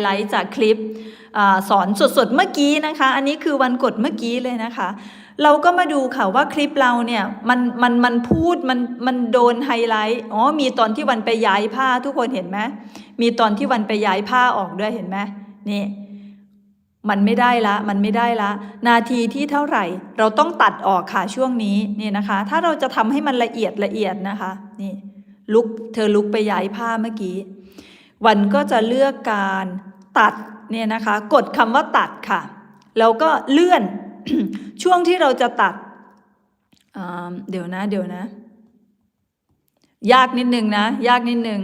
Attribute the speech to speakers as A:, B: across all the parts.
A: ไลท์จากคลิปอสอนสดๆเมื่อกี้นะคะ อันนี้คือวันกดเมื่อกี้เลยนะคะ เราก็มาดูค่ะว่าคลิปเราเนี่ยมันมันมันพูดมันมันโดนไฮไลท์อ๋อมีตอนที่วันไปย้ายผ้าทุกคนเห็นไหมมีตอนที่วันไปย้ายผ้าออกด้วยเห็นไหมนี่มันไม่ได้ละ มันไม่ได้ละ นาทีที่เท่าไหร่ เราต้องตัดออกค่ะช่วงนี้นี่นะคะ ถ้าเราจะทำให้มันละเอียดละเอียดนะคะ นี่ลุกเธอลุกไปย้ายผ้าเมื่อกี้ วันก็จะเลือกการตัดเนี่ยนะคะ กดคำว่าตัดค่ะ แล้วก็เลื่อนช่วงที่เราจะตัดเดี๋ยวนะเดี๋ยวนะ ยากนิดนึงนะ ยากนิดนึง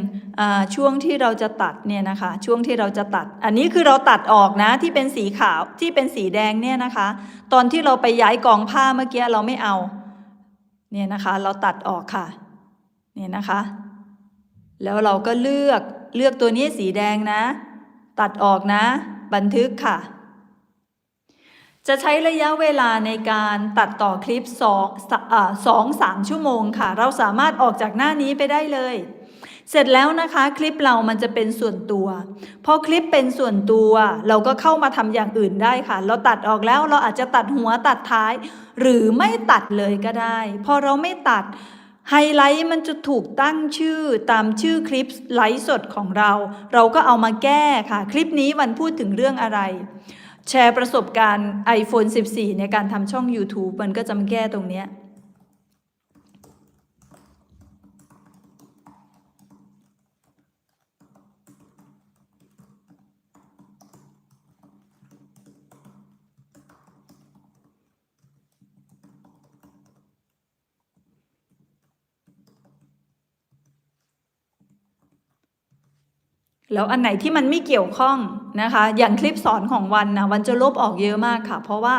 A: ช่วงที่เราจะตัดเนี่ยนะคะ ช่วงที่เราจะตัด อันนี้คือเราตัดออกนะที่เป็นสีขาวที่เป็นสีแดงเนี่ยนะคะ ตอนที่เราไปย้ายกองผ้าเมื่อกี้เราไม่เอา เนี่ยนะคะ เราตัดออกค่ะ เนี่ยนะคะ แล้วเราก็เลือกเลือกตัวนี้สีแดงนะ ตัดออกนะ บันทึกค่ะ จะใช้ระยะเวลาในการตัดต่อคลิป2อ่าสองสามชั่วโมงค่ะ เราสามารถออกจากหน้านี้ไปได้เลย เสร็จแล้วนะคะคลิปเรามันจะเป็นส่วนตัว พอคลิปเป็นส่วนตัว เราก็เข้ามาทำอย่างอื่นได้ค่ะ เราตัดออกแล้วเราอาจจะตัดหัวตัดท้าย หรือไม่ตัดเลยก็ได้ พอเราไม่ตัด ไฮไลท์มันจะถูกตั้งชื่อตามชื่อคลิปไลฟ์สดของเรา เราก็เอามาแก้ค่ะ คลิปนี้มันพูดถึงเรื่องอะไร แชร์ประสบการณ์ iPhone 14 ในการทำช่อง YouTube มันก็จะมาแก้ตรงเนี้ย แล้วอันไหนที่มันไม่เกี่ยวข้องนะคะ อย่างคลิปสอนของวันนะวันจะลบออกเยอะมากค่ะ เพราะว่า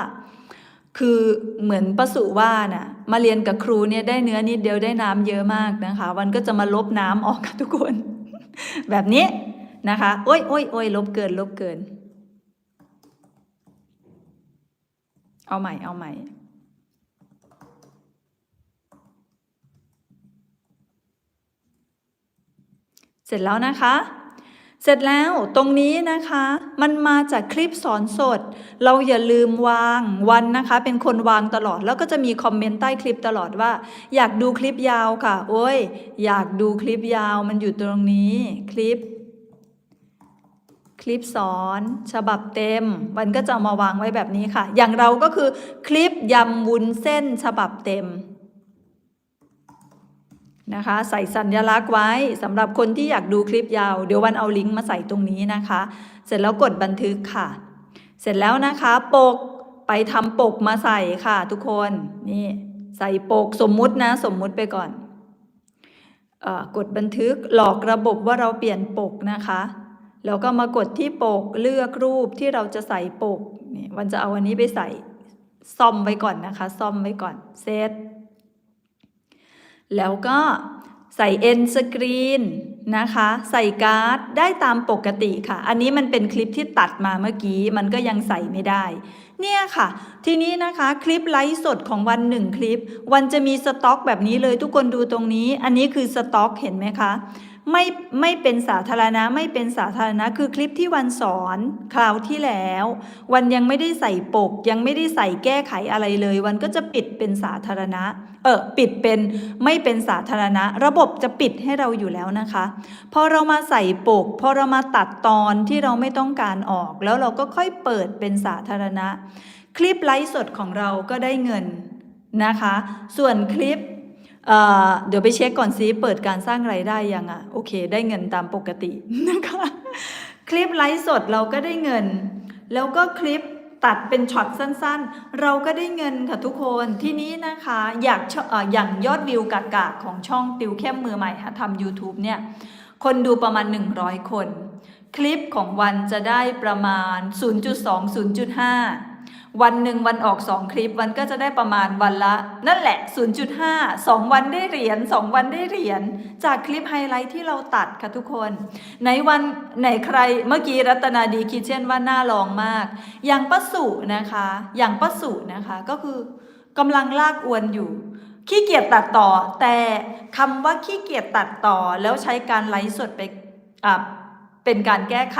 A: คือเหมือนประสุว่านะ่ะมาเรียนกับครูเนี่ยได้เนื้อนิดเดียวได้น้ำเยอะมากนะคะ วันก็จะมาลบน้ำออกค่ะทุกคน แบบนี้นะคะโอ้ยโอ้ยโอ้ยลบเกินลบเกิน เอาใหม่เอาใหม่เสร็จแล้วนะคะ เสร็จแล้วตรงนี้นะคะมันมาจากคลิปสอนสด เราอย่าลืมวางวันนะคะ เป็นคนวางตลอด แล้วก็จะมีคอมเมนต์ใต้คลิปตลอดว่า อยากดูคลิปยาวค่ะ โอ้ย อยากดูคลิปยาวมันอยู่ตรงนี้คลิป คลิปสอน ฉบับเต็ม มันก็จะมาวางไว้แบบนี้ค่ะ อย่างเราก็คือคลิปยำวุ้นเส้นฉบับเต็ม นะคะ ใส่สัญลักษณ์ไว้สำหรับคนที่อยากดูคลิปยาว เดี๋ยววันเอาลิงก์มาใส่ตรงนี้นะคะ เสร็จแล้วกดบันทึกค่ะ เสร็จแล้วนะคะปกไปทำปกมาใส่ค่ะทุกคนนี่ใส่ปกสมมุตินะสมมุติไปก่อนอกดบันทึกหลอกระบบว่าเราเปลี่ยนปกนะคะ แล้วก็มากดที่ปกเลือกรูปที่เราจะใส่ปกนี่วันจะเอาอันนี้ไปใส่ซ่อมไว้ก่อนนะคะ ซ่อมไว้ก่อนเซต แล้วก็ใส่เอ็นสกรีนนะคะ ใส่การ์ดได้ตามปกติค่ะ อันนี้มันเป็นคลิปที่ตัดมาเมื่อกี้ มันก็ยังใส่ไม่ได้ เนี่ยค่ะ ทีนี้นะคะคลิปไลฟ์สดของวันหนึ่งคลิป วันจะมีสต็อกแบบนี้เลยทุกคนดูตรงนี้ อันนี้คือสต็อกเห็นไหมคะ ไม่ไม่เป็นสาธารณะไม่เป็นสาธารณะคือคลิปที่วันสอนคราวที่แล้ว วันยังไม่ได้ใส่ปก ยังไม่ได้ใส่แก้ไขอะไรเลย วันก็จะปิดเป็นสาธารณะ เออปิดเป็นไม่เป็นสาธารณะ ระบบจะปิดให้เราอยู่แล้วนะคะพอเรามาใส่ปกพอเรามาตัดตอนที่เราไม่ต้องการออก แล้วเราก็ค่อยเปิดเป็นสาธารณะ คลิปไลฟ์สดของเราก็ได้เงินนะคะ ส่วนคลิป เดี๋ยวไปเช็คก่อนซิเปิดการสร้างไรายได้ยังอะโอเค ได้เงินตามปกตินะคะคลิปไลฟ์สดเราก็ได้เงิน แล้วก็คลิปตัดเป็นช็อตสั้นๆ เราก็ได้เงินค่ะทุกคนที่นี้นะคะอยากชเอ่อย่างยอดวิวกากาของช่องติวเข้มมือใหม่หาทำ YouTube เนี่ยคนดูประมาณ 100 คน คลิปของวันจะได้ประมาณ 0.2 0.5 วันหนึ่งวันออก2คลิปวันก็จะได้ประมาณวันละ นั่นแหละ 0.5 2 วันได้เหรียญ2 วันได้เหรียญจากคลิปไฮไลท์ที่เราตัดค่ะทุกคน ในวันไหนใครเมื่อกี้รัตนาดีคิดเช่นว่าน่าลองมาก อย่างป้าสุนะคะ อย่างป้าสุนะคะก็คือกำลังลากอวนอยู่ขี้เกียจตัดต่อ แต่คำว่าขี้เกียจตัดต่อแล้วใช้การไลฟ์สดไปเป็นการแก้ไข